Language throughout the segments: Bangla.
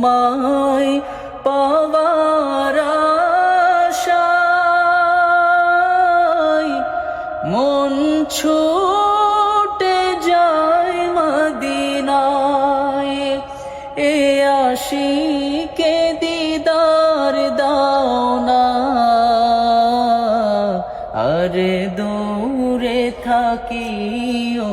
তোমায় পাওয়ার আশায় মন ছুটে যায় মদিনায়। এ আশিকে দিদার দাও না আরে দূরে থাকিও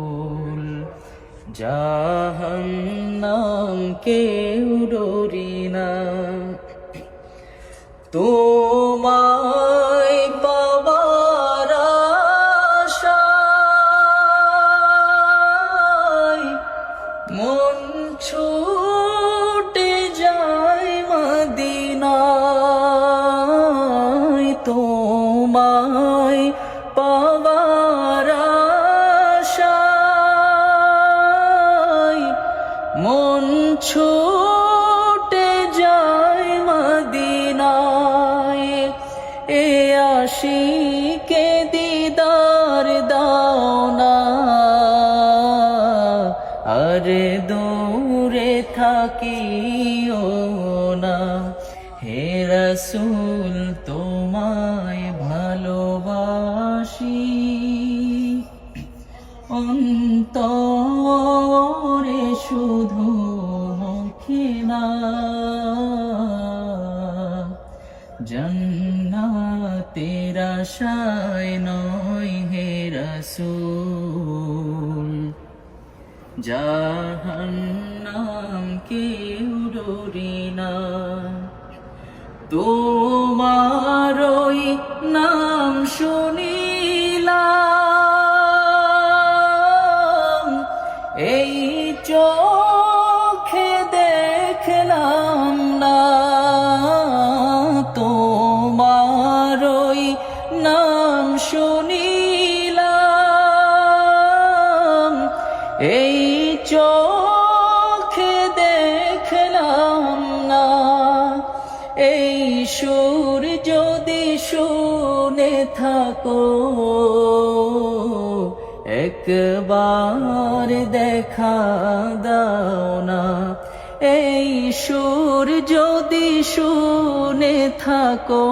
জাহান্নাম কেউ ডরি না। তোমায় পাওয়ার আশায় মন ছুটে যায় মদিনায়। তোমায় পাওয়ার মন ছুটে যায় মদিনায়। এ আশিকে দিদার দাও না আরে দূরে থাকিও না। হে রসুল, তোমায় ভালোবাসি। অন্তরে শুধু মুখে না, জন্নাতের আশায় নয় হে রসুল। জাহান্নাম কেউ ডরি না তোমারই নাম শুনিলাম নাম শুনিলাম। এই চোখে দেখলাম না। এই সুর যদি শুনে থাকো, একবার দেখা দাও না। এই সুর যদি শুনে থাকো,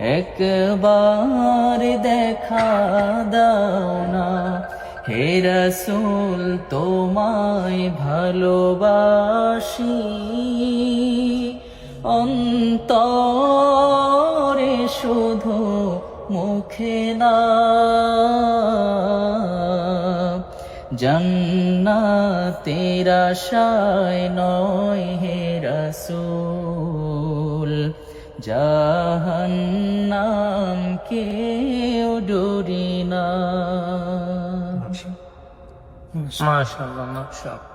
একবার দেখা দাও না। হে রসুল, তোমায় ভালোবাসি। অন্তরে শুধু মুখে না জন্নাতের আশায় নয় হে রসুল। জাহান্নাম কেউ ডরি না। মাশাআল্লাহ মাশাআল্লাহ।